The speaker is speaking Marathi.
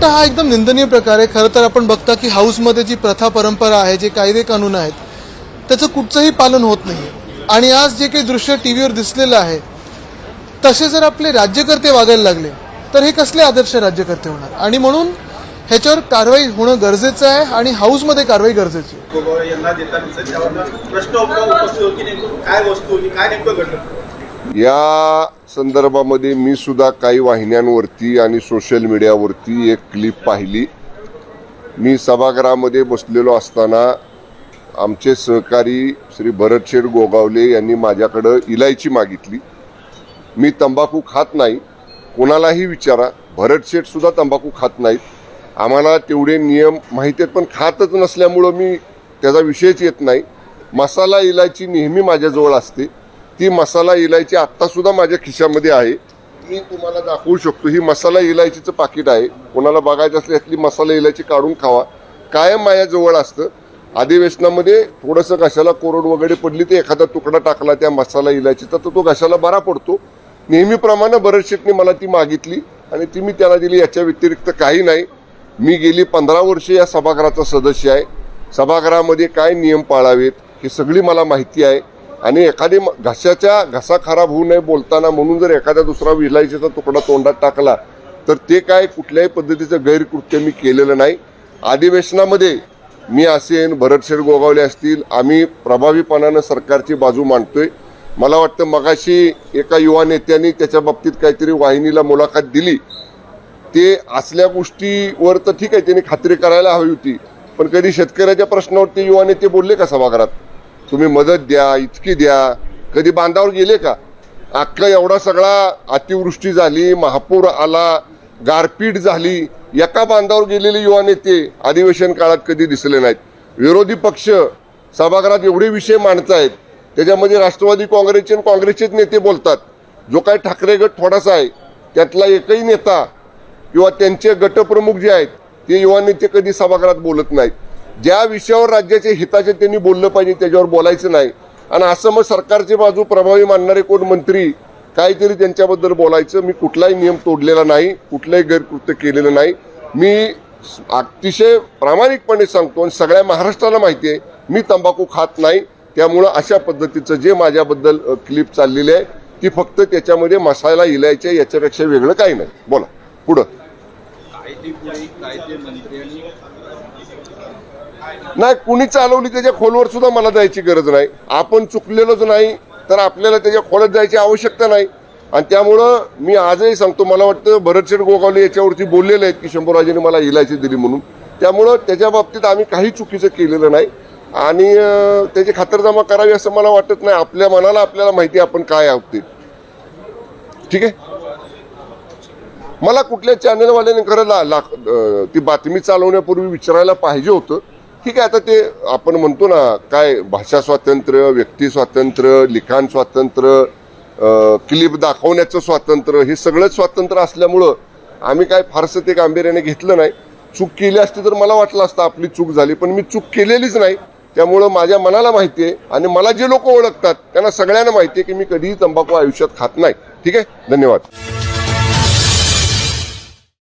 वाटतं हा एकदम निंदनीय प्रकार आहे. खरं तर आपण बघता की हाऊसमध्ये जी प्रथा परंपरा आहे जे कायदे कानून आहेत त्याचं कुठचंही पालन होत नाही. आणि आज जे काही दृश्य टी व्हीवर दिसलेलं आहे तसे जर आपले राज्यकर्ते वागायला लागले तर हे कसले आदर्श राज्यकर्ते होणार? आणि म्हणून ह्याच्यावर कारवाई होणं गरजेचं आहे आणि हाऊसमध्ये कारवाई गरजेची आहे. प्रश्न काय वस्तू काय नेमकं घडलं? या संदर्भामध्ये मी सुद्धा काही वाहिन्यांवरती आणि सोशल मीडियावरती एक क्लिप पाहिली. मी सभागृहामध्ये बसलेलो असताना आमचे सहकारी श्री भरतशेठ गोगावले यांनी माझ्याकडं इलायची मागितली. मी तंबाखू खात नाही. कोणालाही विचारा भरतशेठसुद्धा तंबाखू खात नाहीत. आम्हाला तेवढे नियम माहिती आहेत पण खातच नसल्यामुळं मी त्याचा विषयच येत नाही. मसाला इलायची नेहमी माझ्याजवळ असते. ती मसाला इलायची आत्ता सुद्धा माझ्या खिशामध्ये आहे. मी तुम्हाला दाखवू शकतो ही मसाला इलायचीचं पाकिट आहे. कोणाला बघायचं असलं यातली मसाला इलायची काढून खावा. कायम माझ्याजवळ असतं. अधिवेशनामध्ये थोडंसं घशाला कोरड वगैरे पडली तर एखादा तुकडा टाकला त्या मसाला इलायचीचा तर तो घशाला बरा पडतो. नेहमीप्रमाणे भरत शेटने मला ती मागितली आणि ती मी त्याला दिली. याच्या व्यतिरिक्त काही नाही. मी गेली पंधरा वर्षे या सभागृहाचा सदस्य आहे. सभागृहामध्ये काय नियम पाळावेत हे सगळी मला माहिती आहे. आणि एखादी म- घशाच्या घसा खराब होऊ नये बोलताना म्हणून जर एखादा दुसरा विलायचीचा तुकडा तोंडात टाकला तर ते काय कुठल्याही पद्धतीचं गैरकृत्य मी केलेलं नाही. अधिवेशनामध्ये मी असेन भरतशेठ गोगावले असतील आम्ही प्रभावीपणानं सरकारची बाजू मांडतोय. मला वाटतं मगाशी एका युवा नेत्यांनी त्याच्या बाबतीत काहीतरी वाहिनीला मुलाखत दिली. ते असल्या गोष्टीवर तर ठीक आहे त्यांनी खात्री करायला हवी होती. पण कधी शेतकऱ्याच्या प्रश्नावर ते युवा नेते बोलले का सभागृहात? तुम्ही मदत द्या इतकी द्या. कधी बांधावर गेले का? अख्खा एवढा सगळा अतिवृष्टी झाली महापूर आला गारपीट झाली. एका बांधावर गेलेले युवा नेते अधिवेशन काळात कधी दिसले नाहीत. विरोधी पक्ष सभागृहात एवढे विषय मांडतायत त्याच्यामध्ये राष्ट्रवादी काँग्रेसचे आणि काँग्रेसचेच नेते बोलतात. जो काही ठाकरे गट थोडासा आहे त्यातला एकही नेता किंवा त्यांचे गटप्रमुख जे आहेत ते युवा नेते कधी सभागृहात बोलत नाहीत. ज्या विषयावर राज्याच्या हिताचे त्यांनी बोललं पाहिजे त्याच्यावर बोलायचं नाही. आणि असं मग सरकारची बाजू प्रभावी मानणारे कोण मंत्री काहीतरी त्यांच्याबद्दल बोलायचं. मी कुठलाही नियम तोडलेला नाही कुठलंही गैरकृत्य केलेलं नाही. मी अतिशय प्रामाणिकपणे सांगतो आणि सगळ्या महाराष्ट्राला माहिती आहे मी तंबाखू खात नाही. त्यामुळं अशा पद्धतीचं जे माझ्याबद्दल क्लिप चाललेली आहे ती फक्त त्याच्यामध्ये मसाला इलायचे याच्यापेक्षा वेगळं काही नाही. बोला. पुढं कायदेपुढे कायदे मंत्री आणि नाही कुणी चालवली त्याच्या खोलवर सुद्धा मला जायची गरज नाही. आपण चुकलेलोच नाही तर आपल्याला त्याच्या खोलात जायची आवश्यकता नाही. आणि त्यामुळं मी आजही सांगतो मला वाटतं भरतशेठ गोगावले याच्यावरती बोललेले आहेत की शंभूराजेने मला इलायची दिली म्हणून. त्यामुळं त्याच्या बाबतीत आम्ही काही चुकीचं केलेलं नाही. आणि त्याची खातरजमा करावी असं मला वाटत नाही. आपल्या मनाला आपल्याला माहिती आहे आपण काय आहोत ते. ठीक आहे? मला कुठल्या चॅनलवाल्याने खरं ला, ती बातमी चालवण्यापूर्वी विचारायला पाहिजे होतं. ठीक आहे आता ते आपण म्हणतो ना काय भाषा स्वातंत्र्य व्यक्ती स्वातंत्र्य लिखाण स्वातंत्र्य क्लिप दाखवण्याचं स्वातंत्र्य हे सगळंच स्वातंत्र्य असल्यामुळं आम्ही काय फारसं ते गांभीर्याने घेतलं नाही. चूक केली असती तर मला वाटलं असतं आपली चूक झाली पण मी चूक केलेलीच नाही. त्यामुळं माझ्या मनाला माहिती आहे आणि मला जे लोक ओळखतात त्यांना सगळ्यांना माहिती आहे की मी कधीही तंबाखू आयुष्यात खात नाही. ठीक आहे? धन्यवाद.